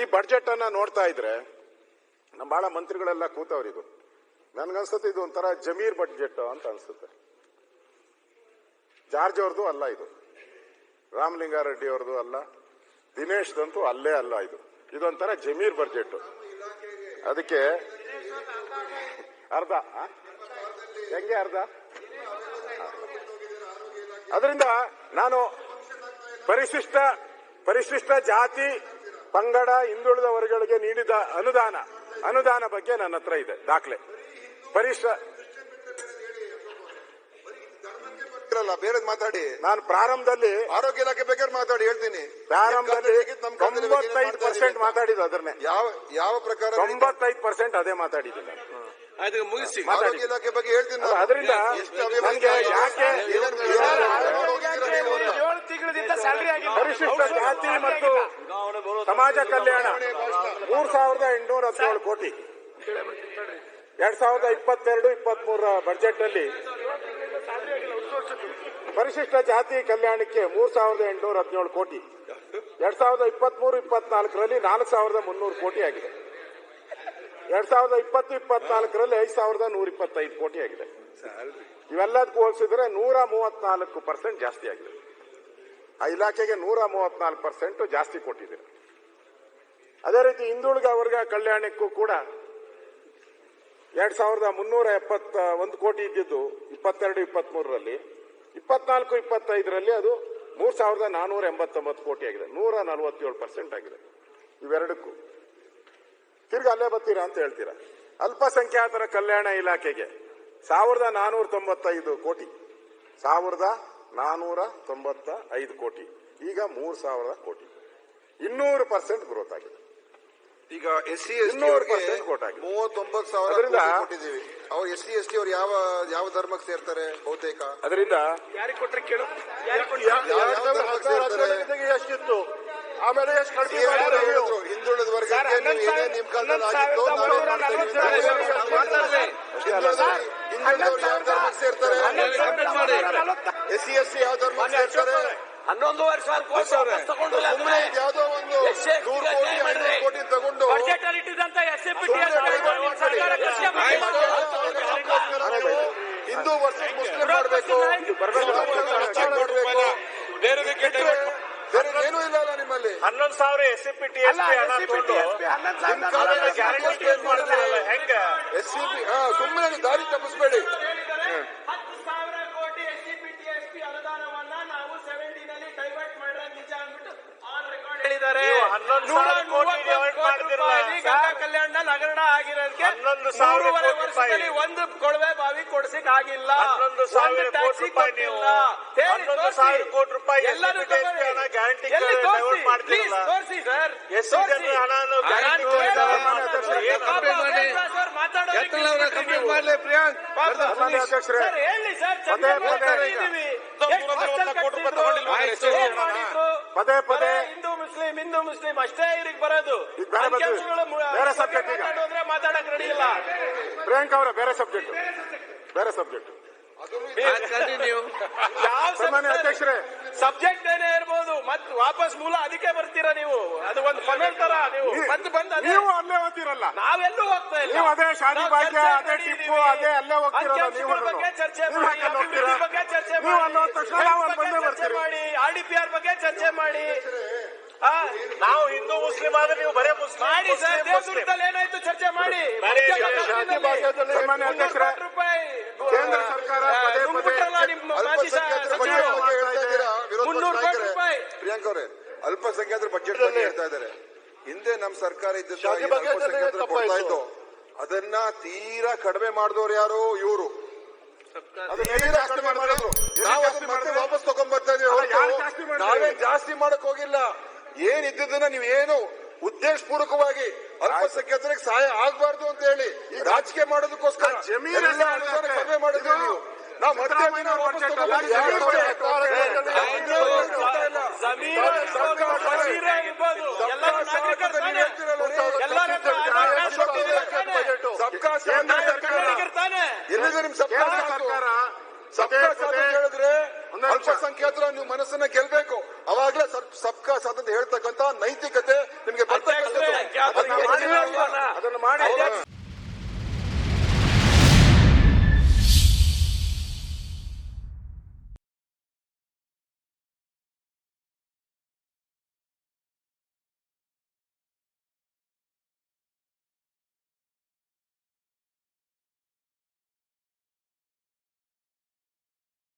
ಈ ಬಡ್ಜೆಟ್ ಅನ್ನ ನೋಡ್ತಾ ಇದ್ರೆ ನಮ್ಮ ಬಹಳ ಮಂತ್ರಿಗಳೆಲ್ಲ ಕೂತವ್ರಿಗೂ ನನ್ಗನ್ಸುತ್ತೆ ಇದು ಒಂಥರ ಜಮೀರ್ ಬಡ್ಜೆಟ್ ಅಂತ ಅನ್ಸುತ್ತೆ. ಜಾರ್ಜ್ ಅವ್ರದ್ದು ಅಲ್ಲ ಇದು. ರಾಮಲಿಂಗಾರೆಡ್ಡಿ ಅವ್ರದ್ದು ಅಲ್ಲ. ದಿನೇಶ್ದಂತೂ ಅಲ್ಲೇ ಅಲ್ಲ ಇದು. ಇದೊಂಥರ ಜಮೀರ್ ಬಡ್ಜೆಟ್ ಅದಕ್ಕೆ ಅರ್ಧ? ಹೆಂಗೆ ಅರ್ಧ? ಅದರಿಂದ ನಾನು ಪರಿಶಿಷ್ಟ ಪರಿಶಿಷ್ಟ ಜಾತಿ ಪಂಗಡ ಹಿಂದುಳಿದ ವರ್ಗಗಳಿಗೆ ನೀಡಿದ ಅನುದಾನ ಅನುದಾನ ಬಗ್ಗೆ ನನ್ನ ಹತ್ರ ಇದೆ ದಾಖಲೆ. ಪರಿಷ್ಠ ಬೇರೆದ್ ಬೇರೆ ಮಾತಾಡಿ. ನಾನು ಪ್ರಾರಂಭದಲ್ಲಿ ಆರೋಗ್ಯ ಇಲಾಖೆ ಬಗ್ಗೆ ಮಾತಾಡಿ ಹೇಳ್ತೀನಿ. ಪ್ರಾರಂಭದಲ್ಲಿ ಪರ್ಸೆಂಟ್? ಮಾತಾಡಿದ್ದು ಅದನ್ನೇ. ಯಾವ ಯಾವ ಪ್ರಕಾರ ತೊಂಬತ್ತೈದು ಪರ್ಸೆಂಟ್ ಅದೇ ಮಾತಾಡಿದ್ದೀನಿ ಆಯ್ತು ಮುಗಿಸಿ. ಮಾತಾಡಿ. ಆರೋಗ್ಯ ಇಲಾಖೆ ಬಗ್ಗೆ ಹೇಳ್ತೀನಿ ನಾನು. ಅದರಿಂದ ಎಷ್ಟು ಅಭಿವೃದ್ಧಿ ನನಗೆ ಯಾಕೆ ಏನೇನ್ ಏನೇನ್ ಮಾಡೋಗಿದ್ದೀರಾ ನೀವು ಅಂತ? ಏಳು ತಿಂಗಳಿಂದ ಸ್ಯಾಲರಿ ಆಗಿಲ್ಲ. ಪರಿಶಿಷ್ಟ ಜಾತಿ ಮತ್ತು ಸಮಾಜ ಕಲ್ಯಾಣ. ಮೂರ್ ಸಾವಿರದ ಎಂಟುನೂರ ಹದಿನೇಳು ಕೋಟಿ. ಎರಡ್ ಸಾವಿರದ ಇಪ್ಪತ್ತೆರಡು ಇಪ್ಪತ್ತ್ ಮೂರರ ಬಜೆಟ್ ಅಲ್ಲಿ ಪರಿಶಿಷ್ಟ ಜಾತಿ ಕಲ್ಯಾಣಕ್ಕೆ ಮೂರ್ ಸಾವಿರದ ಎಂಟುನೂರ ಹದಿನೇಳು ಕೋಟಿ. ಎರಡ್ ಸಾವಿರದ ಇಪ್ಪತ್ಮೂರು ಇಪ್ಪತ್ನಾಲ್ಕರಲ್ಲಿ ನಾಲ್ಕು ಸಾವಿರದ ಮುನ್ನೂರು ಕೋಟಿ ಆಗಿದೆ. ಎರಡ್ ಸಾವಿರದ ಇಪ್ಪತ್ತು, ಇಪ್ಪತ್ನಾಲ್ಕರಲ್ಲಿ ಐದು ಸಾವಿರದ ನೂರ ಇಪ್ಪತ್ತೈದು ಕೋಟಿ ಆಗಿದೆ. ಇವೆಲ್ಲದಕ್ಕೂ ಹೋಲಿಸಿದ್ರೆ ನೂರ ಮೂವತ್ನಾಲ್ಕು ಪರ್ಸೆಂಟ್ ಜಾಸ್ತಿ ಆಗಿದೆ. ಆ ಇಲಾಖೆಗೆ ನೂರ ಮೂವತ್ನಾಲ್ಕು ಪರ್ಸೆಂಟ್ ಜಾಸ್ತಿ ಕೊಟ್ಟಿದೆ. ಅದೇ ರೀತಿ ಹಿಂದುಳಿದ ವರ್ಗ ಕಲ್ಯಾಣಕ್ಕೂ ಕೂಡ ಎರಡ್ ಸಾವಿರದ ಮುನ್ನೂರ ಎಪ್ಪತ್ತ ಒಂದು ಕೋಟಿ ಇದ್ದಿದ್ದು ಇಪ್ಪತ್ತೆರಡು, ಇಪ್ಪತ್ಮೂರರಲ್ಲಿ. ಇಪ್ಪತ್ನಾಲ್ಕು, ಇಪ್ಪತ್ತೈದರಲ್ಲಿ ಅದು ಮೂರ್ ಸಾವಿರದ ನಾನೂರ ಎಂಬತ್ತೊಂಬತ್ತು ಕೋಟಿ ಆಗಿದೆ. ನೂರ ನಲವತ್ತೇಳು ಪರ್ಸೆಂಟ್ ಆಗಿದೆ. ಇವೆರಡಕ್ಕೂ. ತಿರ್ಗಿ ಅಲ್ಲೇ ಬರ್ತೀರಾ ಅಂತ ಹೇಳ್ತೀರಾ? ಅಲ್ಪಸಂಖ್ಯಾತರ ಕಲ್ಯಾಣ ಇಲಾಖೆಗೆ ಸಾವಿರದ ನಾನೂರ ತೊಂಬತ್ತೈದು ಕೋಟಿ. ಸಾವಿರದ ನಾನೂರ ತೊಂಬತ್ತ ಐದು ಕೋಟಿ. ಈಗ ಮೂರ್ ಸಾವಿರದ ಕೋಟಿ. ಇನ್ನೂರು ಪರ್ಸೆಂಟ್ ಗ್ರೋತ್ ಆಗಿದೆ. ಈಗ ಎಸ್ ಸಿ ಎಸ್. ಮೂವತ್ತೊಂಬತ್ತು ಸಾವಿರ ಕೊಟ್ಟಿದ್ದೀವಿ. ಅವ್ರು ಎಸ್ ಸಿ ಎಸ್ ಟಿ ಅವ್ರು ಯಾವ ಯಾವ ಧರ್ಮಕ್ಕೆ ಸೇರ್ತಾರೆ ಬಹುತೇಕ? ಅದರಿಂದ ಯಾರಿಗೆ ಕೊಟ್ರೆ ಕೇಳು ಯಾರಿಗೆ ಕೊಟ್ರೆ ಯಾವ ಧರ್ಮಕ್ಕೆ ಸೇರ್ತಾರೆ? ಎಷ್ಟಿತ್ತು ಆಮೇಲೆ ಎಷ್ಟು CM ಅವ್ರು ಹೇಳಿದ್ರು, ಹಿಂದುಳಿದ ವರ್ಗಕ್ಕೆ ನೀವು ಏನೇ ನಿಮ್ ಕಾಲದಲ್ಲಿ ಆಗಿತ್ತು ನಾವೇನ್ ಮಾಡ್ತಾ ಇದೀವಿ? ಹಿಂದುಳಿದ- ಹಿಂದುಳಿದವ್ರು ಯಾವ ಧರ್ಮಕ್ಕೆ ಸೇರ್ತಾರೆ ಎಸ್ ಸಿ ಎಸ್ ಟಿ ಯಾವ ಧರ್ಮಕ್ಕೆ ಸೇರ್ತಾರೆ? ಹನ್ನೊಂದುವರೆ ಸಾವಿರ ಕೋಟಿ ತಗೊಂಡು ಯಾವ್ದೋ ಒಂದು ಕೋಟಿ ತಗೊಂಡು ಬಜೆಟ್ ಅಲ್ಲಿ ಇಟ್ಟಿದ್ದಂತ ಎಸ್ ಎ ಪಿ. ಹಿಂದೂ ವರ್ಷ ಮುಸ್ಲಿಂ ಮಾಡಬೇಕು. ಬೇರೆ ಏನೂ ಇಲ್ಲ ಅಲ್ಲ ನಿಮ್ಮಲ್ಲಿ. ಹನ್ನೊಂದು ಸಾವಿರ S C P T S P ಹಣ ತಗೊಂಡು ಗ್ಯಾರಂಟಿ ಏನ್ ಮಾಡ್ತಾರಲ್ಲ ಹೆಂಗ? ಎಸ್ ಸಿ ಪಿ ಸುಮ್ಮನೆ ದಾರಿ ತಪ್ಪಿಸ್ಬೇಡಿ. ಹತ್ತು ಸಾವಿರ crore S C P T S P ಅನುದಾನವನ್ನ ನಾವು ಸೆವೆಂಟೀನ್ ಅಲ್ಲಿ ಡೈವರ್ಟ್ ಮಾಡಿದ್ರೆ ನಿಜ ಅಂದ್ಬಿಟ್ಟು ಆನ್ ರೆಕಾರ್ಡ್ ಹೇಳಿದ್ದಾರೆ. ಹನ್ನೊಂದು ಸಾವಿರ ಕೋಟಿ ರೂಪಾಯಿ ಗಂಗಾ ಕಲ್ಯಾಣದಲ್ಲಿ ಹಗರಣ ಆಗಿರೋದಕ್ಕೆ ಮೂರುವರೆ. ವರ್ಷದಲ್ಲಿ ಒಂದು ಕೊಳವೆ ಬಾವಿ ಕೊಡ್ಸಿಕ್ ಆಗಿಲ್ಲ ಸಾವಿರ ಕೋಟಿ ರೂಪಾಯಿ ನೀವು ಕೊಟ್ಟಿಲ್ಲ. ಹನ್ನೊಂದು ಸಾವಿರ ಕೋಟಿ ರೂಪಾಯಿ ಎಲ್ಲರೂ ಗ್ಯಾರಂಟಿ divert ತೋರ್ಸಿ? ಸರ್ ಎಸ್ ಜನ ಕಂಪ್ಲೀಟ್ ಮಾಡ್ಲಿ ಪ್ರಿಯಾಂಕ್ ಸನ್ಮಾನ್ಯ ಅಧ್ಯಕ್ಷರೇ ಸರ್ ಹೇಳಿ ಸರ್ ಪದೇ ಪದೇ ಎಷ್ಟು? ಪದೇ ಪದೇ ಮುಸ್ಲಿಂ ಹಿಂದೂ ಮುಸ್ಲಿಂ ಅಷ್ಟೇ ಇವ್ರಿಗೆ ಬರೋದು. ಬೇರೆ ಸಬ್ಜೆಕ್ಟ್ ಮಾತಾಡಕ್ ರೆಡಿ ಇಲ್ಲ. ಪ್ರಿಯಾಂಕ್ ಅವರ ಬೇರೆ ಸಬ್ಜೆಕ್ಟ್ ಬೇರೆ ಸಬ್ಜೆಕ್ಟ್ ಸನ್ಮಾನ್ಯ ಅಧ್ಯಕ್ಷರೇ ಸಬ್ಜೆಕ್ಟ್ ಏನೇ ಇರ್ಬೋದು ಮತ್ ವಾಪಸ್ ಮೂಲ ಅದಕ್ಕೆ ಬರ್ತೀರಾ ನೀವು? ಅದು ಒಂದು ಫನಲ್ ತರ ನೀವು. ಮತ್ತೆ ಬಂದ್ ನೀವು ಅಲ್ಲೇ ಹೋಗ್ತಿರಲ್ಲ. ನಾವೆಲ್ಲೂ ಹೋಗ್ತಾ ಇಲ್ಲ. ನೀವು ಅದೇ ಶಾದಿ ನಾವು ಭಾಗ್ಯ, ಅದೇ. ಟಿಪ್ಪು, ಅದೇ ಅಲ್ಲೇ ಹೋಗ್ತಿರಲ್ಲ ನೀವು ಬಗ್ಗೆ ಚರ್ಚೆ ಮಾಡಿ ಅಭಿವೃದ್ಧಿ ಬಗ್ಗೆ ಚರ್ಚೆ ನೀವು ಮಾಡಿ ನಾವು ಚರ್ಚೆ ಮಾಡಿ ಆರ್ ಡಿ ಪಿ ಆರ್ ಬಗ್ಗೆ ಚರ್ಚೆ ಮಾಡಿ. ಆ, ನಾವು ಹಿಂದೂ ಮುಸ್ಲಿಂ ಆದ್ರೆ ನೀವು ಬರೇ ಮುಸ್ಲಿಂ ಮಾಡಿ ಸರ್. ದೇವದುರ್ಗದಲ್ಲಿ ಏನಾಯ್ತು ಚರ್ಚೆ ಮಾಡಿ? ಶಾದಿ ಭಾಗ್ಯದಲ್ಲಿ ಸನ್ಮಾನ್ಯ ಅಧ್ಯಕ್ಷರೇ, ಕೇಂದ್ರ ಸರ್ಕಾರ ಪದೇ ಪದೇ ಅಲ್ಪಸಂಖ್ಯಾತರ ಬಜೆಟ್ ಬಗ್ಗೆ ಹೇಳ್ತಾ ಇದ್ದೀರಾ ವಿರೋಧ ಪಕ್ಷ ಮುನ್ನೂರು ಕೋಟಿ ನಾಯಕರೇ ರೂಪಾಯಿ. ಪ್ರಿಯಾಂಕ್ ಅವರೇ ಅಲ್ಪಸಂಖ್ಯಾತರ ಬಜೆಟ್ ಬಗ್ಗೆ ಹೇಳ್ತಾ ಇದ್ದಾರೆ. ಹಿಂದೆ ನಮ್ಮ ಸರ್ಕಾರ ಇದ್ದ ಅಲ್ಪಸಂಖ್ಯಾತರ ಕೊಡ್ತಾ ಇತ್ತು ಅದನ್ನ ತೀರಾ ಕಡಿಮೆ ಮಾಡಿದವರು ಯಾರು? ಇವರು. ತೀರಾ ಕಡಿಮೆ ಮಾಡಿದ್ರು. ನಾವು ಅದನ್ನ ಮತ್ತೆ ವಾಪಸ್ ತಗೊಂಡ್ ಬರ್ತಾ ಇದೀವಿ ಮಾಡಿದ್ರು? ನಾವೇನ್ ಜಾಸ್ತಿ ಮಾಡಕ್ ಹೋಗಿಲ್ಲ. ಏನ್ ಇದ್ದದನ್ನ ನೀವು ಏನು ಉದ್ದೇಶ ಪೂರ್ವಕವಾಗಿ ಅಲ್ಪಸಂಖ್ಯಾತರಿಗೆ ಸಹಾಯ ಆಗ್ಬಾರ್ದು ಅಂತ ಹೇಳಿ ರಾಜಕೀಯ ಮಾಡೋದಕ್ಕೋಸ್ಕರ ಜಮೀನು ಕಡಿಮೆ ಮಾಡಿದ್ವಿ ಎಲ್ಲಿದೆ ನಿಮ್ ಸರ್ಕಾರ ಹೇಳಿದ್ರೆ ಅಲ್ಪಸಂಖ್ಯಾತರ ನೀವು ಮನಸ್ಸನ್ನ ಗೆಲ್ಬೇಕು. ಅವಾಗ್ಲೇ ಸಬ್ಕಾ ಸಾಥ್ ಅಂತ ಹೇಳ್ತಕ್ಕಂತ ನೈತಿಕತೆ ನಿಮ್ಗೆ ಬರ್ತಕ್ಕಂಥದ್ದು. ಅದನ್ನ ಮಾಡಿ.